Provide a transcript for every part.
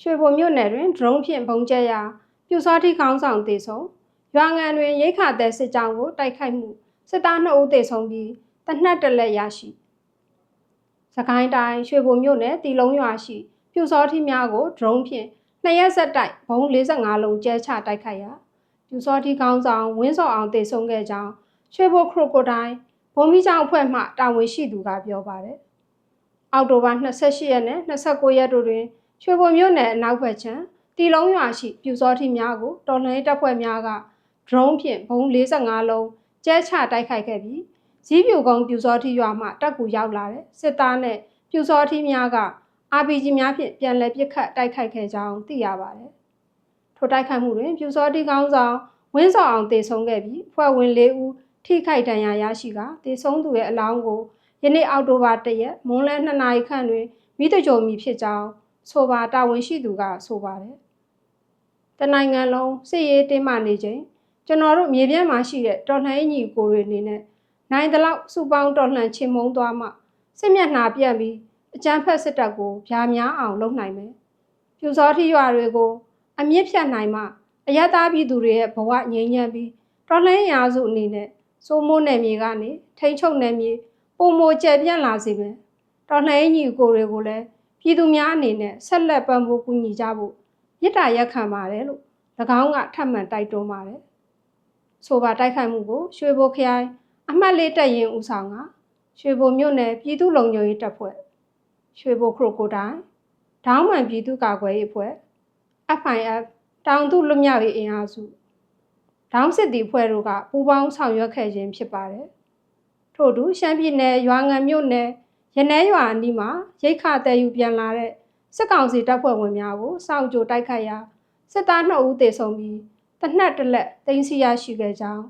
ရွှေဘုံမြို့နယ်တွင်ဒရုန်းဖြင့်ပုံကျဲရာပြူစောတိခေါင်းဆောင်တေဆုံးရွာငံတွင်ရိခါတဲ့စစ်ကြောင်းကိုတိုက်ခိုက်မှုစစ်သား2ဦးတေဆုံးပြီးတနက်တလက်ရရှိစကိုင်းတိုင်းရွှေဘုံမြို့နယ်တီလုံးရွာရှိပြူစောတိများကိုဒရုန်းဖြင့်နှစ်ရက်ဆက်တိုက်ဘုံ45လုံးကျဲချတိုက်ခိုက်ရာပြူစောတိခေါင်းဆောင်ဝင်းစောအောင်တေဆုံးခဲ့ကြောင်းရွှေဘုံခရိုကိုဒိုင်းဘုံမိချောင်းအဖွဲ့မှတာဝန်ရှိသူကပြောပါတယ်အောက်တိုဘာ28ရက်နဲ့29ရက်တို့တွင် ရွှေဘုံမြို့နယ်အနောက်ဘက်ခြမ်းတီလုံးရွာရှိပြူစောတိများကိုတော်လှန်ရေးတပ်ဖွဲ့များကဒရုန်းဖြင့်ဘုံ45လုံးကျဲချတိုက်ခိုက်ခဲ့ပြီးဇီးပြူကုန်းပြူစောတိရွာမှတပ်ကူရောက်လာတဲ့စစ်သားနဲ့ပြူစောတိများက RPG များဖြင့်ပြန်လည်ပစ်ခတ်တိုက်ခိုက်ခဲ့ကြောင်းသိရပါတယ်။ထိုတိုက်ခိုက်မှုတွင်ပြူစောတိကောင်းဆောင်ဝင်းစောအောင်တေဆုံးခဲ့ပြီးဖွဲ့ဝင်၄ဦးထိခိုက်ဒဏ်ရာရရှိကတေဆုံးသူရဲ့အလောင်းကိုယနေ့အောက်တိုဘာ၁ရက်မွန်းလယ်2နာရီခန့်တွင်မိတကြုံမီဖြစ်ကြောင်း ဆိုပါတာဝန်ရှိသူကဆိုပါတယ်။တနိုင်ငံလုံးစစ်ရေးတင်းမာနေချိန်ကျွန်တော်တို့မြေပြန့်မှာရှိတဲ့တော်လှန်ရေးညီကိုတွေအနေနဲ့နိုင်တလောက်စုပေါင်းတော်လှန်ချေမှုန်းသွားမှစစ်မျက်နှာပြန့်ပြီးအကြမ်းဖက်စစ်တပ်ကိုဗျာများအောင်လုပ်နိုင်မယ်။ပြူစောထီရွာတွေကို အမြင့်ဖြတ်နိုင်မှအယက်သားပြည်သူတွေရဲ့ဘဝငြိမ်းချမ်းပြီးတော်လှန်ရေးရာစုအနေနဲ့စိုးမိုးနယ်မြေကနေထိန်းချုပ်နယ်မြေပုံမိုကျယ်ပြန့်လာစေမယ်။တော်လှန်ရေးညီကိုတွေကိုလည်း ပြည်သူများအနေနဲ့ဆက်လက်ပံ့ပိုးကူညီကြဖို့မြစ်တာရက်ခံပါတယ်လို့၎င်းကထပ်မံတိုက်တွန်းပါတယ်။ဆိုပါတိုက်ခိုက်မှုကိုရွှေဘိုခရိုင်အမှတ်လေးတပ်ရင်ဦးဆောင်ကရွှေဘိုမြို့နယ်ပြည်သူ့လုံခြုံရေးတပ်ဖွဲ့ရွှေဘိုခရိုကိုတိုင်းဒေါင်းမှန်ပြည်သူ့ကာကွယ်ရေးအဖွဲ့ FIF တောင်သူလွတ်မြောက်ရေးအင်အားစုဒေါင်းစစ်တီဖွဲ့တို့ကပူးပေါင်းဆောင်ရွက်ခဲ့ခြင်းဖြစ်ပါတယ်။ထို့တူရှမ်းပြည်နယ်ရွာငံမြို့နယ် ရနဲရွာအနီးမှာရိတ်ခတဲ့ယူပြန်လာတဲ့စစ်ကောင်စီတပ်ဖွဲ့ဝင်များကိုစောင့်ကြိုတိုက်ခိုက်ရာစစ်သား2ဦးသေဆုံးပြီးတနက်တစ်လက်တင်စီရရှိခဲ့ကြောင်း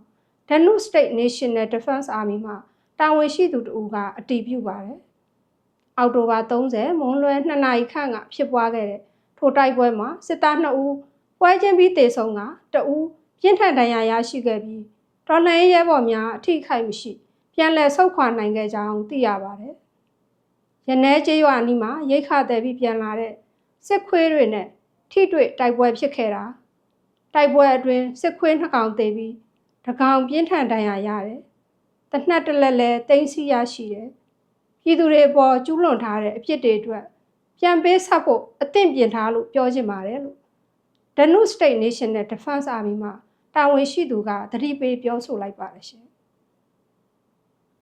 Danu State National Defense Army မှတာဝန်ရှိသူတို့ကအတည်ပြုပါတယ်။အောက်တိုဘာ30မွန်းလွဲ2နာရီခန့်ကဖြစ်ပွားခဲ့တဲ့ထိုတိုက်ပွဲမှာစစ်သား2ဦးပွဲချင်းပြီးသေဆုံးကတဦးပြင်းထန်ဒဏ်ရာရရှိခဲ့ပြီးတော်လှန်ရေးရဲဘော်များအထိခိုက်မရှိ ပြန်လည်ဆုတ်ခွာနိုင်ခဲ့ကြောင်းသိရပါတယ်။ ရနဲကျေးရွာနီးမှာရိတ်ခတဲ့ပြီးပြန်လာတဲ့စစ်ခွေးတွေနဲ့ထိတွေ့တိုက်ပွဲဖြစ်ခဲ့တာတိုက်ပွဲအတွင်းစစ်ခွေးနှစ်ကောင်သေပြီးတကောင်ပြင်းထန်ဒဏ်ရာရတယ်။တနက်တလက်လဲတင်းစီရရှိတယ်။ပြည်သူတွေအပေါ်ကျူးလွန်ထားတဲ့အဖြစ်တွေအတွက်ပြန်ပေးဆက်ဖို့အသင့်ပြင်ထားလို့ပြောချင်ပါတယ်လို့ Danu State National Defense Army မှတာဝန်ရှိသူကသတိပေးပြောဆိုလိုက်ပါတယ်ရှင်။